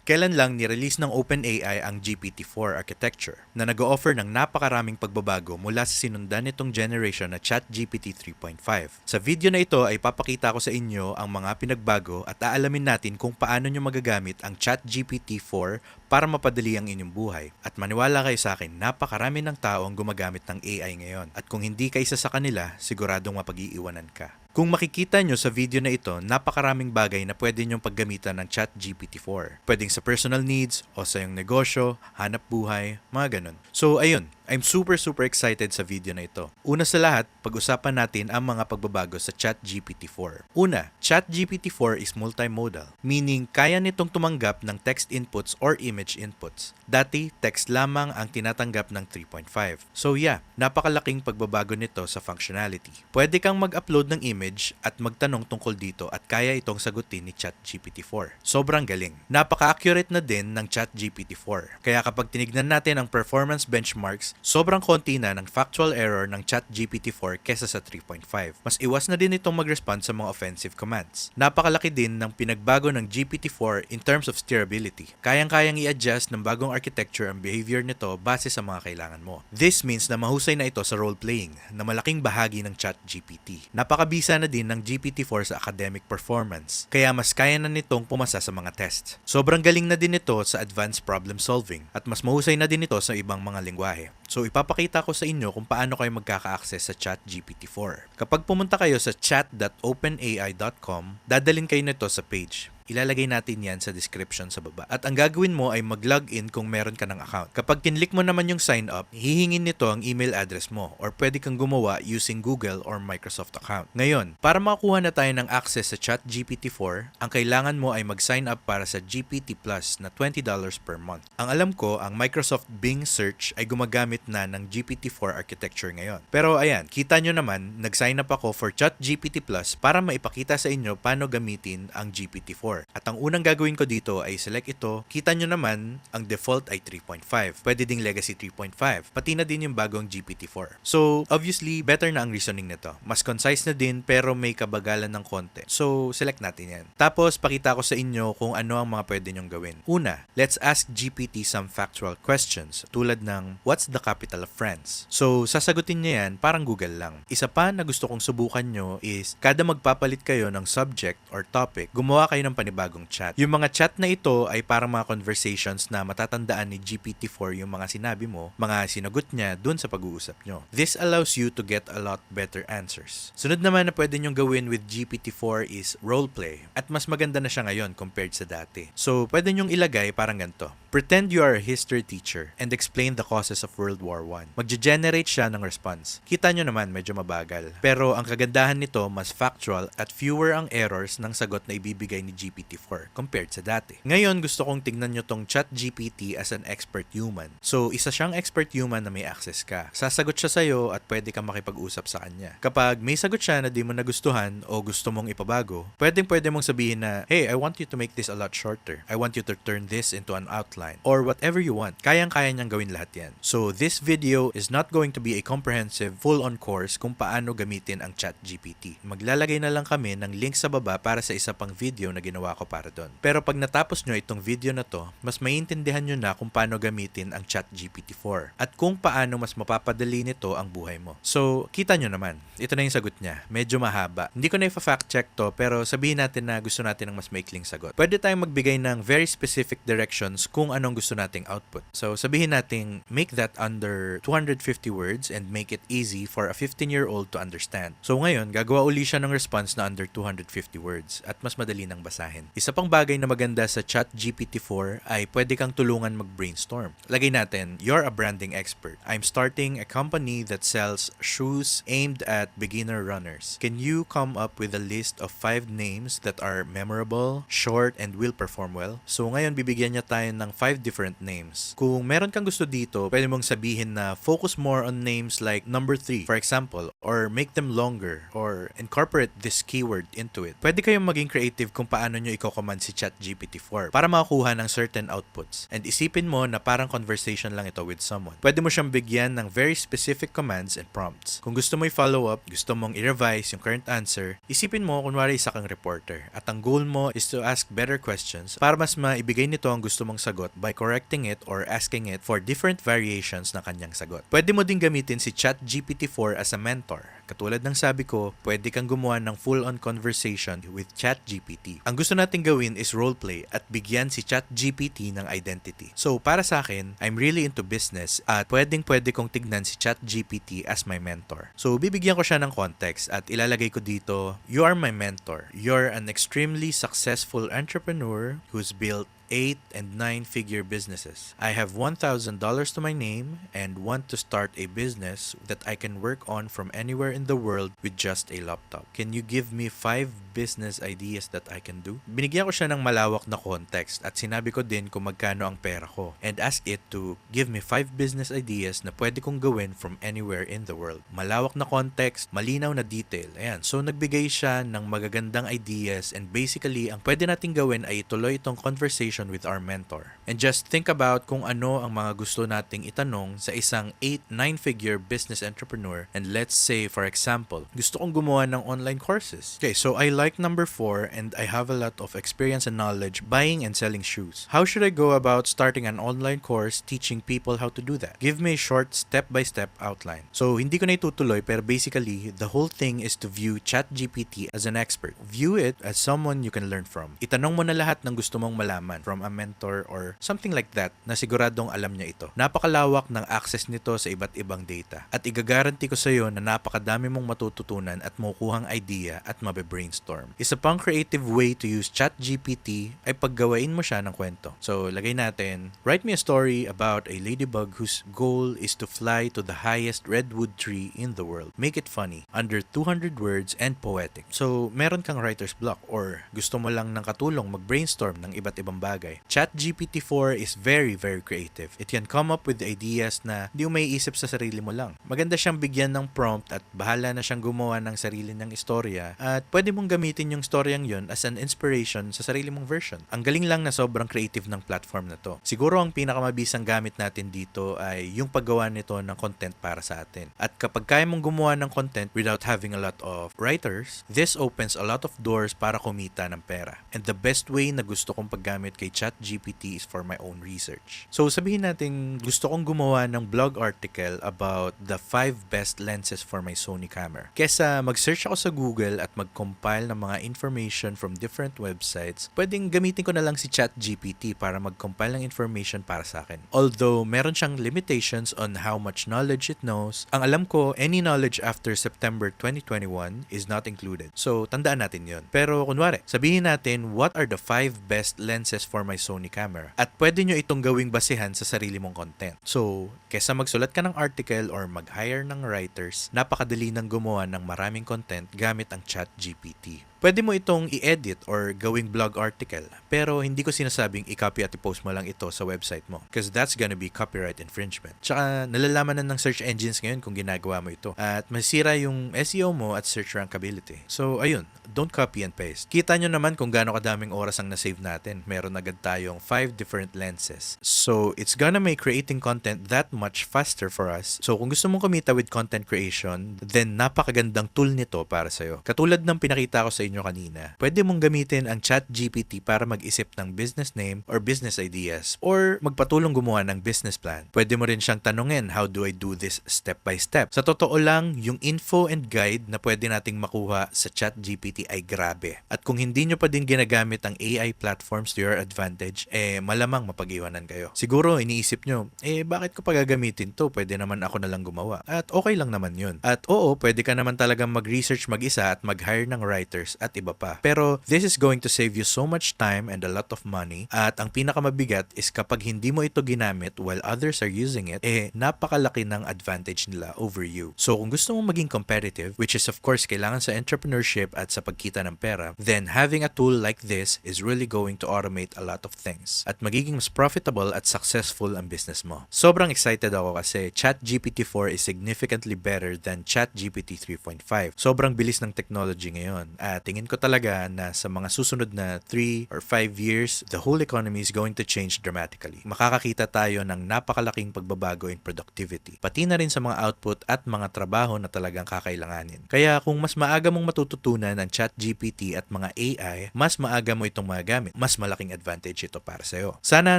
Kailan lang nirelease ng OpenAI ang GPT-4 architecture na nag-offer ng napakaraming pagbabago mula sa sinundan nitong generation na ChatGPT 3.5. Sa video na ito ay papakita ko sa inyo ang mga pinagbago at aalamin natin kung paano nyo magagamit ang ChatGPT 4 para mapadali ang inyong buhay. At maniwala kayo sa akin, napakarami ng tao ang gumagamit ng AI ngayon. At kung hindi ka isa sa kanila, siguradong mapag-iiwanan ka. Kung makikita nyo sa video na ito, napakaraming bagay na pwede nyong paggamitan ng chat GPT-4. Pwedeng sa personal needs o sa iyong negosyo, hanap buhay, mga ganun. So ayun, I'm super super excited sa video na ito. Una sa lahat, pag-usapan natin ang mga pagbabago sa chat GPT-4. Una, chat GPT-4 is multimodal, meaning kaya nitong tumanggap ng text inputs or image inputs. Dati, text lamang ang tinatanggap ng 3.5. So yeah, napakalaking pagbabago nito sa functionality. Pwede kang mag-upload ng image at magtanong tungkol dito at kaya itong sagutin ni ChatGPT-4. Sobrang galing. Napaka-accurate na din ng ChatGPT-4. Kaya kapag tinignan natin ang performance benchmarks, sobrang konti na ng factual error ng ChatGPT-4 kesa sa 3.5. Mas iwas na din itong mag-respond sa mga offensive commands. Napakalaki din ng pinagbago ng GPT-4 in terms of steerability. Kayang-kayang i-adjust ng bagong architecture ang behavior nito base sa mga kailangan mo. This means na mahusay na ito sa role-playing na malaking bahagi ng ChatGPT. Napakabisa na din ng GPT-4 sa academic performance, kaya mas kaya na nitong pumasa sa mga tests. Sobrang galing na din ito sa advanced problem solving at mas mahusay na din ito sa ibang mga lingwahe. So ipapakita ko sa inyo kung paano kayo magkaka-access sa ChatGPT-4. Kapag pumunta kayo sa chat.openai.com, dadalin kayo nito sa page. Ilalagay natin yan sa description sa baba. At ang gagawin mo ay mag-login kung meron ka ng account. Kapag kinlik mo naman yung sign up, hihingin nito ang email address mo or pwede kang gumawa using Google or Microsoft account. Ngayon, para makakuha na tayo ng access sa ChatGPT-4, ang kailangan mo ay mag-sign up para sa GPT Plus na $20 per month. Ang alam ko, ang Microsoft Bing Search ay gumagamit na ng GPT-4 architecture ngayon. Pero ayan, kita nyo naman, nag-sign up ako for ChatGPT Plus para maipakita sa inyo paano gamitin ang GPT-4. At ang unang gagawin ko dito ay select ito. Kita nyo naman, ang default ay 3.5. Pwede ding legacy 3.5. Pati na din yung bagong GPT-4. So, obviously, better na ang reasoning nito. Mas concise na din pero may kabagalan ng konti. So, select natin yan. Tapos, pakita ko sa inyo kung ano ang mga pwede nyong gawin. Una, let's ask GPT some factual questions tulad ng, what's the capital of France? So, sasagutin niya yan parang Google lang. Isa pa na gusto kong subukan nyo is, kada magpapalit kayo ng subject or topic, gumawa kayo ng panibagong chat. Yung mga chat na ito ay parang mga conversations na matatandaan ni GPT-4 yung mga sinabi mo, mga sinagot niya dun sa pag-uusap nyo. This allows you to get a lot better answers. Sunod naman na pwede nyong gawin with GPT-4 is roleplay. At mas maganda na siya ngayon compared sa dati. So, pwede nyong ilagay parang ganito. Pretend you are a history teacher and explain the causes of World War I. Magge-generate siya ng response. Kita nyo naman, medyo mabagal. Pero ang kagandahan nito, mas factual at fewer ang errors ng sagot na ibibigay ni GPT-4 compared sa dati. Ngayon, gusto kong tingnan nyo tong chat GPT as an expert human. So, isa siyang expert human na may access ka. Sasagot siya sa'yo at pwede kang makipag-usap sa kanya. Kapag may sagot siya na di mo nagustuhan o gusto mong ipabago, pwedeng pwede mong sabihin na, Hey, I want you to make this a lot shorter. I want you to turn this into an outline. Or whatever you want. Kayang-kaya niyang gawin lahat yan. So, this video is not going to be a comprehensive, full-on course kung paano gamitin ang chat GPT. Maglalagay na lang kami ng link sa baba para sa isa pang video na ginawa ko para doon. Pero pag natapos nyo itong video na to, mas maintindihan nyo na kung paano gamitin ang chat GPT-4 at kung paano mas mapapadali nito ang buhay mo. So, kita nyo naman. Ito na yung sagot niya. Medyo mahaba. Hindi ko na i-fact check to, pero sabihin natin na gusto natin ng mas maikling sagot. Pwede tayong magbigay ng very specific directions kung anong gusto nating output. So, sabihin natin, make that under 250 words and make it easy for a 15-year-old to understand. So, ngayon, gagawa uli siya ng response na under 250 words at mas madali nang basahin. Isa pang bagay na maganda sa chat GPT-4 ay pwede kang tulungan mag-brainstorm. Lagay natin, you're a branding expert. I'm starting a company that sells shoes aimed at beginner runners. Can you come up with a list of five names that are memorable, short, and will perform well? So ngayon, bibigyan niya tayo ng five different names. Kung meron kang gusto dito, pwede mong sabihin na focus more on names like number 3, for example, or make them longer, or incorporate this keyword into it. Pwede kayong maging creative kung paano nyo i-command si ChatGPT-4 para makakuha ng certain outputs. And isipin mo na parang conversation lang ito with someone. Pwede mo siyang bigyan ng very specific commands and prompts. Kung gusto mo i-follow up, gusto mong i-revise yung current answer, isipin mo kunwari isa kang reporter. At ang goal mo is to ask better questions para mas maibigay nito ang gusto mong sagot by correcting it or asking it for different variations ng kanyang sagot. Pwede mo din gamitin si ChatGPT-4 as a mentor. Katulad ng sabi ko, pwede kang gumawa ng full-on conversation with ChatGPT. Ang gusto nating gawin is roleplay at bigyan si ChatGPT ng identity. So, para sa akin, I'm really into business at pwedeng pwede kong tignan si ChatGPT as my mentor. So, bibigyan ko siya ng context at ilalagay ko dito, You are my mentor. You're an extremely successful entrepreneur who's built 8 and 9 figure businesses. I have $1,000 to my name and want to start a business that I can work on from anywhere in the world with just a laptop. Can you give me 5 business ideas that I can do? Binigyan ko siya ng malawak na context at sinabi ko din kung magkano ang pera ko and asked it to give me 5 business ideas na pwede kong gawin from anywhere in the world. Malawak na context, malinaw na detail. Ayan, so nagbigay siya ng magagandang ideas and basically ang pwede nating gawin ay ituloy itong conversation with our mentor. And just think about kung ano ang mga gusto nating itanong sa isang 8-9 figure business entrepreneur and let's say for example, gusto kong gumawa ng online courses. Okay, so I like number 4 and I have a lot of experience and knowledge buying and selling shoes. How should I go about starting an online course teaching people how to do that? Give me a short step-by-step outline. So hindi ko na itutuloy pero basically the whole thing is to view ChatGPT as an expert. View it as someone you can learn from. Itanong mo na lahat ng gusto mong malaman from a mentor or something like that na siguradong alam niya ito. Napakalawak ng access nito sa iba't ibang data at igagaranti ko sa iyo na napakadami mong matututunan at makukuhang idea at mabe-brainstorm. Isa pang creative way to use ChatGPT ay paggawain mo siya ng kwento. So, lagay natin, write me a story about a ladybug whose goal is to fly to the highest redwood tree in the world. Make it funny, under 200 words and poetic. So, meron kang writer's block or gusto mo lang ng katulong mag-brainstorm ng iba't ibang bagay. ChatGPT-4 is very, very creative. It can come up with ideas na di mo maiisip sa sarili mo lang. Maganda siyang bigyan ng prompt at bahala na siyang gumawa ng sarili niyang istorya at pwede mong gamitin yung storyang yun as an inspiration sa sarili mong version. Ang galing lang na sobrang creative ng platform na to. Siguro ang pinakamabisang gamit natin dito ay yung paggawa nito ng content para sa atin. At kapag kaya mong gumawa ng content without having a lot of writers, this opens a lot of doors para kumita ng pera. And the best way na gusto kong paggamit kay ChatGPT is for my own research. So sabihin natin gusto kong gumawa ng blog article about the 5 best lenses for my Sony camera. Kesa mag-search ako sa Google at mag-compile ng mga information from different websites, pwedeng gamitin ko na lang si ChatGPT para mag-compile ng information para sa akin. Although meron siyang limitations on how much knowledge it knows, ang alam ko, any knowledge after September 2021 is not included. So, tandaan natin yon. Pero kunwari, sabihin natin what are the 5 best lenses for my Sony camera. At pwede nyo itong gawing basihan sa sarili mong content. So, kesa magsulat ka ng article or mag-hire ng writers, napakadali nang gumawa ng maraming content gamit ang ChatGPT. Pwede mo itong i-edit or gawing blog article. Pero hindi ko sinasabing i-copy at i-post mo lang ito sa website mo. Because that's gonna be copyright infringement. Tsaka nalalaman na ng search engines ngayon kung ginagawa mo ito. At masira yung SEO mo at search rankability. So ayun, don't copy and paste. Kita nyo naman kung gaano kadaming oras ang na-save natin. Meron agad tayong 5 different lenses. So it's gonna make creating content that much faster for us. So kung gusto mong kumita with content creation, then napakagandang tool nito para sa'yo. Katulad ng pinakita ko sa inyo kanina, pwede mong gamitin ang chat GPT para mag-isip ng business name or business ideas or magpatulong gumawa ng business plan. Pwede mo rin siyang tanungin, how do I do this step by step? Sa totoo lang, yung info and guide na pwede nating makuha sa chat GPT ay grabe. At kung hindi nyo pa din ginagamit ang AI platforms to your advantage, eh malamang mapag-iwanan kayo. Siguro iniisip nyo, eh bakit ko pa gagamitin to? Pwede naman ako na lang gumawa. At okay lang naman yun. At oo, pwede ka naman talagang mag-research mag-isa at mag-hire ng writers at iba pa. Pero this is going to save you so much time and a lot of money at ang pinakamabigat is kapag hindi mo ito ginamit while others are using it, eh napakalaki ng advantage nila over you. So kung gusto mong maging competitive, which is of course kailangan sa entrepreneurship at sa pagkita ng pera, then having a tool like this is really going to automate a lot of things at magiging mas profitable at successful ang business mo. Sobrang excited ako kasi ChatGPT 4 is significantly better than ChatGPT 3.5. Sobrang bilis ng technology ngayon at tingin ko talaga na sa mga susunod na 3 or 5 years, the whole economy is going to change dramatically. Makakakita tayo ng napakalaking pagbabago in productivity, pati na rin sa mga output at mga trabaho na talagang kakailanganin. Kaya kung mas maaga mong matututunan ang ChatGPT at mga AI, mas maaga mo itong magamit. Mas malaking advantage ito para sa'yo. Sana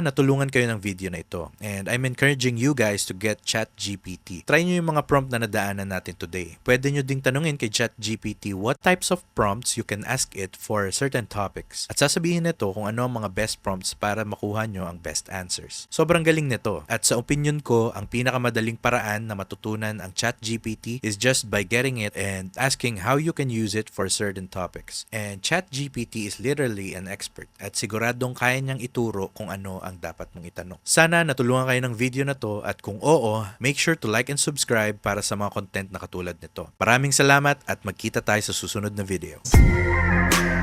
natulungan kayo ng video na ito. And I'm encouraging you guys to get ChatGPT. Try nyo yung mga prompt na nadaanan natin today. Pwede nyo ding tanungin kay ChatGPT what types of prompts you can ask it for certain topics. At sasabihin nito kung ano ang mga best prompts para makuha nyo ang best answers. Sobrang galing nito. At sa opinion ko, ang pinakamadaling paraan na matutunan ang ChatGPT is just by getting it and asking how you can use it for certain topics. And ChatGPT is literally an expert at siguradong kaya niyang ituro kung ano ang dapat mong itanong. Sana natulungan kayo ng video na to at kung oo, make sure to like and subscribe para sa mga content na katulad nito. Maraming salamat at magkita tayo sa susunod na video. Thank you.